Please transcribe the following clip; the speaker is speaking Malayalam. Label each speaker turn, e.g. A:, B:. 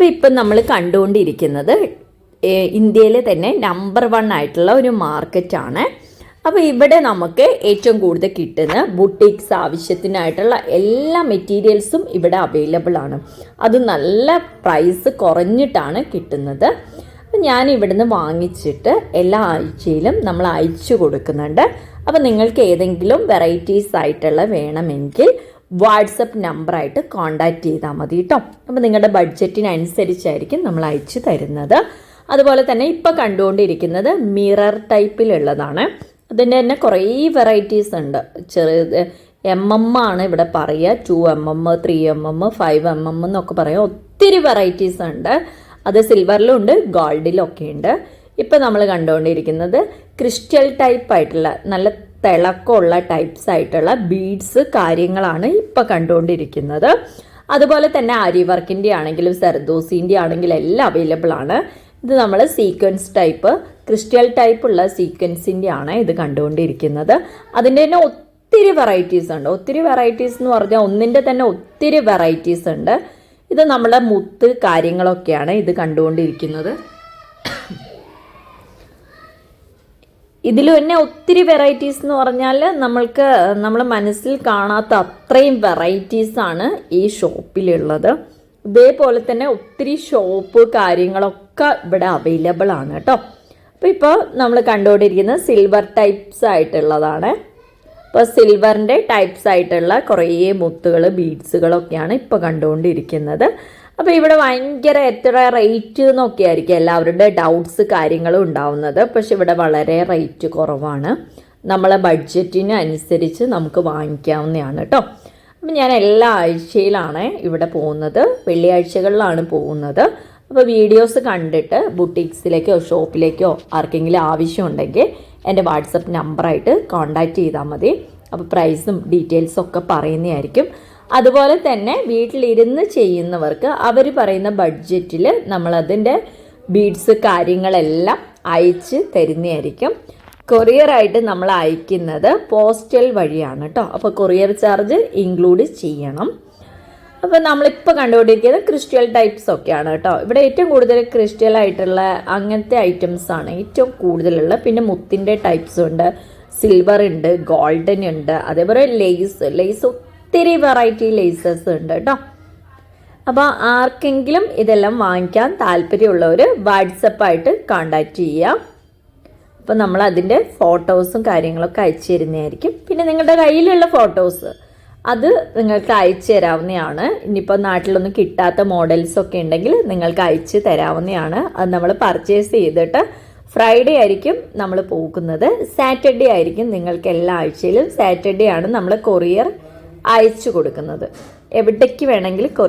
A: അപ്പോൾ ഇപ്പം നമ്മൾ കണ്ടുകൊണ്ടിരിക്കുന്നത് ഇന്ത്യയിലെ തന്നെ നമ്പർ വൺ ആയിട്ടുള്ള ഒരു മാർക്കറ്റാണ് അപ്പോൾ ഇവിടെ നമുക്ക് ഏറ്റവും കൂടുതൽ കിട്ടുന്ന ബുട്ടീക്സ് ആവശ്യത്തിനായിട്ടുള്ള എല്ലാ മെറ്റീരിയൽസും ഇവിടെ അവൈലബിൾ ആണ്. അത് നല്ല പ്രൈസ് കുറഞ്ഞിട്ടാണ് കിട്ടുന്നത്. അപ്പം ഞാൻ ഇവിടുന്ന് വാങ്ങിച്ചിട്ട് എല്ലാ ആഴ്ചയിലും നമ്മൾ അയച്ചു കൊടുക്കുന്നുണ്ട്. അപ്പോൾ നിങ്ങൾക്ക് ഏതെങ്കിലും വെറൈറ്റീസ് ആയിട്ടുള്ള വേണമെങ്കിൽ വാട്സപ്പ് നമ്പറായിട്ട് കോണ്ടാക്ട് ചെയ്താൽ മതി കേട്ടോ അപ്പോൾ നിങ്ങളുടെ ബഡ്ജറ്റിനനുസരിച്ചായിരിക്കും നമ്മൾ അയച്ചു തരുന്നത്. അതുപോലെ തന്നെ ഇപ്പോൾ കണ്ടുകൊണ്ടിരിക്കുന്നത് മിറർ ടൈപ്പിലുള്ളതാണ്. അതിന്റെ തന്നെ കുറേ വെറൈറ്റീസ് ഉണ്ട്. ചെറിയ എം എം ആണ് ഇവിടെ പറയുക. Two M M three M M five M M എന്നൊക്കെ പറയാം ഒത്തിരി വെറൈറ്റീസ് ഉണ്ട്. അത് സിൽവറിലും ഉണ്ട് ഗോൾഡിലും ഒക്കെ ഉണ്ട്. ഇപ്പം നമ്മൾ കണ്ടുകൊണ്ടിരിക്കുന്നത് ക്രിസ്റ്റൽ ടൈപ്പ് ആയിട്ടുള്ള നല്ല തിളക്കമുള്ള ടൈപ്സ് ആയിട്ടുള്ള ബീഡ്സ് കാര്യങ്ങളാണ് ഇപ്പോൾ കണ്ടുകൊണ്ടിരിക്കുന്നത്. അതുപോലെ തന്നെ ആരി വർക്കിന്റെ ആണെങ്കിലും സെർദോസിന്റെ ആണെങ്കിലും എല്ലാം അവൈലബിൾ ആണ്. ഇത് നമ്മൾ സീക്വൻസ് ടൈപ്പ് ക്രിസ്റ്റൽ ടൈപ്പ് ഉള്ള സീക്വൻസിന്റെ ആണ് ഇത് കണ്ടുകൊണ്ടിരിക്കുന്നത്. അതിന്റെ തന്നെ ഒത്തിരി വെറൈറ്റീസ് ഉണ്ട്. ഒത്തിരി വെറൈറ്റീസ് എന്ന് പറഞ്ഞാൽ ഒന്നിന്റെ തന്നെ ഒത്തിരി വെറൈറ്റീസ് ഉണ്ട്. ഇത് നമ്മളെ മുത്ത് കാര്യങ്ങളൊക്കെയാണ് ഇത് കണ്ടുകൊണ്ടിരിക്കുന്നത്. ഇതിൽ തന്നെ ഒത്തിരി വെറൈറ്റീസ് എന്ന് പറഞ്ഞാൽ നമ്മൾക്ക് നമ്മൾ മനസ്സിൽ കാണാത്ത അത്രയും വെറൈറ്റീസ് ആണ് ഈ ഷോപ്പിലുള്ളത്. ഇതേപോലെ തന്നെ ഒത്തിരി ഷോപ്പ് കാര്യങ്ങളൊക്കെ ഇവിടെ അവൈലബിൾ ആണ് കേട്ടോ. അപ്പോൾ ഇപ്പോൾ നമ്മൾ കണ്ടുകൊണ്ടിരിക്കുന്നത് സിൽവർ ടൈപ്സ് ആയിട്ടുള്ളതാണ്. ഇപ്പോൾ സിൽവറിന്റെ ടൈപ്സ് ആയിട്ടുള്ള കുറേ മുത്തുകൾ ബീഡ്സുകളൊക്കെയാണ് ഇപ്പോൾ കണ്ടുകൊണ്ടിരിക്കുന്നത്. അപ്പോൾ ഇവിടെ ഭയങ്കര എത്ര റേറ്റ് എന്നൊക്കെ ആയിരിക്കും എല്ലാവരുടെ ഡൗട്ട്സ് കാര്യങ്ങളും ഉണ്ടാവുന്നത്. പക്ഷെ ഇവിടെ വളരെ റേറ്റ് കുറവാണ്. നമ്മളെ ബഡ്ജറ്റിന് അനുസരിച്ച് നമുക്ക് വാങ്ങിക്കാവുന്നതാണ് കേട്ടോ അപ്പം ഞാൻ എല്ലാ ആഴ്ചയിലാണ് ഇവിടെ പോകുന്നത്. വെള്ളിയാഴ്ചകളിലാണ് പോകുന്നത്. അപ്പോൾ വീഡിയോസ് കണ്ടിട്ട് ബുട്ടീക്സിലേക്കോ ഷോപ്പിലേക്കോ ആർക്കെങ്കിലും ആവശ്യമുണ്ടെങ്കിൽ എന്റെ വാട്സപ്പ് നമ്പറായിട്ട് കോൺടാക്റ്റ് ചെയ്താൽ മതി. അപ്പോൾ പ്രൈസും ഡീറ്റെയിൽസും ഒക്കെ പറയുന്നതായിരിക്കും. അതുപോലെ തന്നെ വീട്ടിലിരുന്ന് ചെയ്യുന്നവർക്ക് അവർ പറയുന്ന ബഡ്ജറ്റിൽ നമ്മളതിന്റെ ബീഡ്സ് കാര്യങ്ങളെല്ലാം അയച്ച് തരുന്നതായിരിക്കും. കൊറിയറായിട്ട് നമ്മൾ അയക്കുന്നത് പോസ്റ്റൽ വഴിയാണ് കേട്ടോ അപ്പോൾ കൊറിയർ ചാർജ് ഇൻക്ലൂഡ് ചെയ്യണം. അപ്പോൾ നമ്മളിപ്പോൾ കണ്ടുകൊണ്ടിരിക്കുന്നത് ക്രിസ്റ്റൽ ടൈപ്സ് ഒക്കെയാണ് കേട്ടോ ഇവിടെ ഏറ്റവും കൂടുതൽ ക്രിസ്റ്റൽ ആയിട്ടുള്ള അങ്ങനത്തെ ഐറ്റംസ് ആണ് ഏറ്റവും കൂടുതലുള്ള. പിന്നെ മുത്തിന്റെ ടൈപ്സ് ഉണ്ട്. സിൽവർ ഉണ്ട് ഗോൾഡൻ ഉണ്ട്. അതേപോലെ ലേസ് ലേസ് ഒത്തിരി വെറൈറ്റി ലേസസ് ഉണ്ട് കേട്ടോ അപ്പോൾ ആർക്കെങ്കിലും ഇതെല്ലാം വാങ്ങിക്കാൻ താല്പര്യമുള്ളവർ വാട്സപ്പായിട്ട് കോണ്ടാക്ട് ചെയ്യാം. അപ്പോൾ നമ്മൾ അതിന്റെ ഫോട്ടോസും കാര്യങ്ങളൊക്കെ അയച്ചു തരുന്നതായിരിക്കും. പിന്നെ നിങ്ങളുടെ കയ്യിലുള്ള ഫോട്ടോസ് അത് നിങ്ങൾക്ക് അയച്ചു തരാവുന്നതാണ്. ഇനിയിപ്പോൾ നാട്ടിലൊന്നും കിട്ടാത്ത മോഡൽസ് ഒക്കെ ഉണ്ടെങ്കിൽ നിങ്ങൾക്ക് അയച്ച് തരാവുന്നതാണ്. അത് നമ്മൾ പർച്ചേസ് ചെയ്തിട്ട് ഫ്രൈഡേ ആയിരിക്കും നമ്മൾ പോകുന്നത്. സാറ്റർഡേ ആയിരിക്കും നിങ്ങൾക്ക് എല്ലാ ആഴ്ചയിലും സാറ്റർഡേ ആണ് നമ്മൾ കൊറിയർ അയച്ചു കൊടുക്കുന്നത്. എവിടേക്ക് വേണമെങ്കിൽ കൊറിയർ